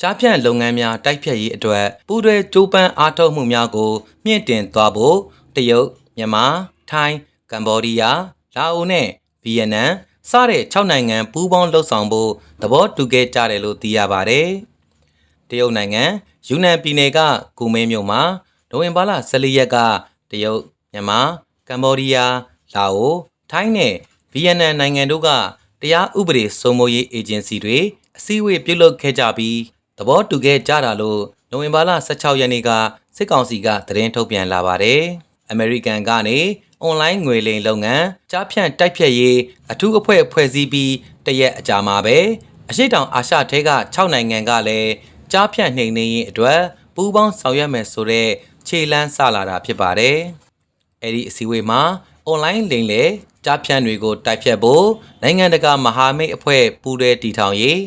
ကြားဖြန့်လုပ်ငန်းများတိုက်ဖြတ်ရေးအတွက်ပူးတွဲကြိုးပမ်းအားထုတ်မှုများကို မြင့်တင်သွားဖို့တရုတ်မြန်မာထိုင်းကမ္ဘောဒီးယားလာအိုနဲ့ဗီယက်နမ်စတဲ့6နိုင်ငံပူးပေါင်းလှုပ်ဆောင်ဖို့သဘောတူခဲ့ကြတယ်လို့သိရပါတယ်။တရုတ်နိုင်ငံယူနန်ပြည်နယ်ကကူမင်းမြို့မှာနိုဝင်ဘာလ14ရက်ကတရုတ်မြန်မာကမ္ဘောဒီးယားလာအိုထိုင်းနဲ့ဗီယက်နမ်နိုင်ငံတို့ကတရားဥပဒေစိုးမိုးရေးအေဂျင်စီတွေအစည်းအဝေးပြုလုပ်ခဲ့ကြပြီး သဘောတူခဲ့ကြတာလို့နိုဝင်ဘာလ16ရက်နေ့ကစစ်ကောင်စီကသတင်းထုတ်ပြန်လာပါတယ်။အမေရိကန်ကနေအွန်လိုင်းငွေလိမ်လုပ်ငန်းကြားဖြန့်တိုက်ဖြတ်ရေးအထူးအဖွဲ့ဖွဲ့စည်းပြီးတရက်အကြာမှာပဲအရှိတောင်အာရှထဲက6နိုင်ငံကလည်းကြားဖြန့်နှိမ်နင်းရေးအတွက်ပူးပေါင်းဆောင်ရွက်မယ်ဆိုတဲ့ခြေလှမ်းစလာတာဖြစ်ပါတယ်။အဲ့ဒီအစည်းအဝေးမှာအွန်လိုင်းလိမ်လေကြားဖြန့်တွေကိုတိုက်ဖြတ်ဖို့နိုင်ငံတကာမဟာမိတ်အဖွဲ့ပူးတွဲတည်ထောင်ရေး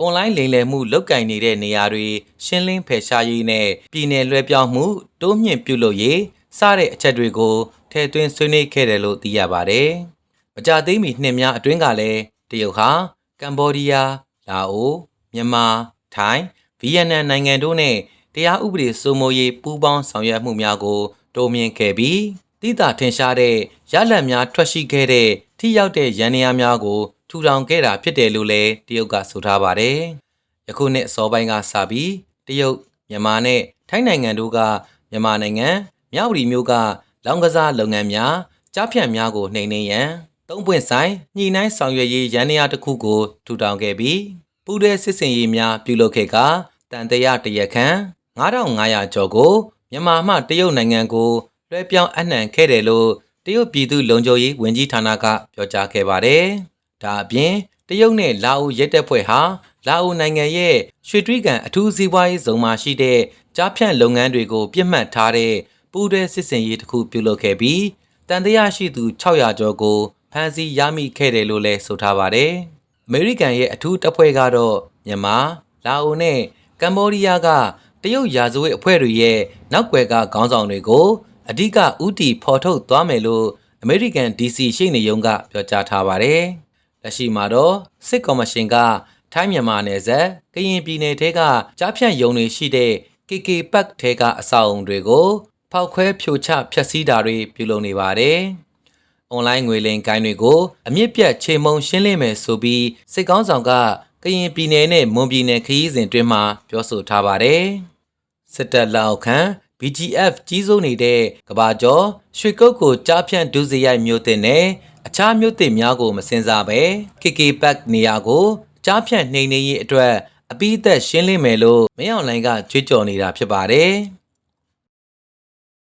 အွန်လိုင်းလိမ်လည်မှုလုတ်ကင်နေတဲ့နေရာတွေရှင်းလင်းဖယ်ရှားရေးနဲ့ပြည်내လွှဲပြောင်းမှုတိုးမြင့်ပြုလုပ်ရေးစတဲ့အချက်တွေကိုထည့်သွင်းဆွေးနွေးခဲ့တယ်လို့သိရပါတယ်။မကြသေးမီနှစ်များအတွင်းကလည်းတရုတ်ဟာကမ္ဘောဒီးယား၊လာအို၊မြန်မာ၊ထိုင်း၊ဗီယက်နမ်နိုင်ငံတို့နဲ့တရားဥပဒေစိုးမိုးရေးပူးပေါင်းဆောင်ရွက်မှုများကိုတိုးမြင့်ခဲ့ပြီးတိတာထင်ရှားတဲ့ရလဒ်များထွက်ရှိခဲ့တဲ့ထိရောက်တဲ့ရန်နေရာများကို ထူထောင်ခဲ့တာဖြစ်တယ်လို့လည်းတရုတ်ကဆိုထားပါတယ်။ယခုနှစ်အစောပိုင်းကစပြီးတရုတ်မြန်မာနဲ့ထိုင်းနိုင်ငံတို့ကမြန်မာနိုင်ငံမြဝတီမြို့ကလောင်ကစားလုပ်ငန်းများကြားဖြန့်များကိုနှိမ်နင်းရန်သုံးပွင့်ဆိုင်ညှိနှိုင်းဆောင်ရွက်ရေးရန်နေရာတစ်ခုကိုထူထောင်ခဲ့ပြီးပူးတွဲစစ်စင်ရေးများပြုလုပ်ခဲ့ကတန်တရာတရက်ခန့်9500ကျော်ကိုမြန်မာမှတရုတ်နိုင်ငံကိုလွှဲပြောင်းအနှံခဲ့တယ်လို့တရုတ်ပြည်သူ့လုံခြုံရေးဝန်ကြီးဌာနကပြောကြားခဲ့ပါတယ်။ ဒါအပြင်တရုတ်နဲ့လာအိုရဲတပ်ဖွဲ့ဟာလာအိုနိုင်ငံရဲ့ရွှေတွီးကန်အထူးစီးပွားရေးဇုံမှာရှိတဲ့ကြားဖြန့်လုပ်ငန်းတွေကိုပြစ်မှတ်ထားတဲ့ပူးတွဲစစ်စင်ရေးတစ်ခုပြုလုပ်ခဲ့ပြီးတန်တရားရှိသူ600ကျော်ကိုဖမ်းဆီးရမိခဲ့တယ်လို့လည်းဆိုထားပါတယ်။အမေရိကန်ရဲ့အထူးတပ်ဖွဲ့ကတော့မြန်မာ၊လာအိုနဲ့ကမ္ဘောဒီးယားကတရုတ်ရာဇဝတ်အဖွဲ့တွေရဲ့နောက်ွယ်ကခေါင်းဆောင်တွေကိုအဓိကဥတီဖော်ထုတ်သွားမယ်လို့အမေရိကန် DC ရှိနေရုံးကပြောကြားထားပါတယ်။ လက်ရှိမှာတော့စစ်ကော်မရှင်ကထိုင်းမြန်မာနယ်စပ်ကရင်ပြည်နယ်ထဲကကြားဖြန့်ယုံတွေရှိတဲ့ KK Park ထဲကအဆောက်အုံတွေကိုဖောက်ခွဲဖြိုချဖျက်ဆီးတာတွေပြုလုပ်နေပါတယ်။အွန်လိုင်းငွေလိမ်ကိုင်းတွေကိုအမြင့်ပြတ်ချေမှုန်ရှင်းလင်းမယ်ဆိုပြီးစစ်ကောင်းဆောင်ကကရင်ပြည်နယ်နဲ့မွန်ပြည်နယ်ခရီးစဉ်တွင်မှပြောဆိုထားပါတယ်။စစ်တပ်လောက်ခံ BGF ကြီးစိုးနေတဲ့ကဘာကျော်ရွှေကုတ်ကိုကြားဖြန့်ဒုစရိုက်မျိုးတင်နဲ့အခြားမျိုးတင်များကိုမစင်စားပဲ KK Pack နေရာကိုကြားဖြန့်နှိမ်နှင်းရေးအတွက်အပိသက်ရှင်းလင်းမယ်လို့မင်းအောင်လိုင်းကကြွေးကြော်နေတာဖြစ်ပါတယ်။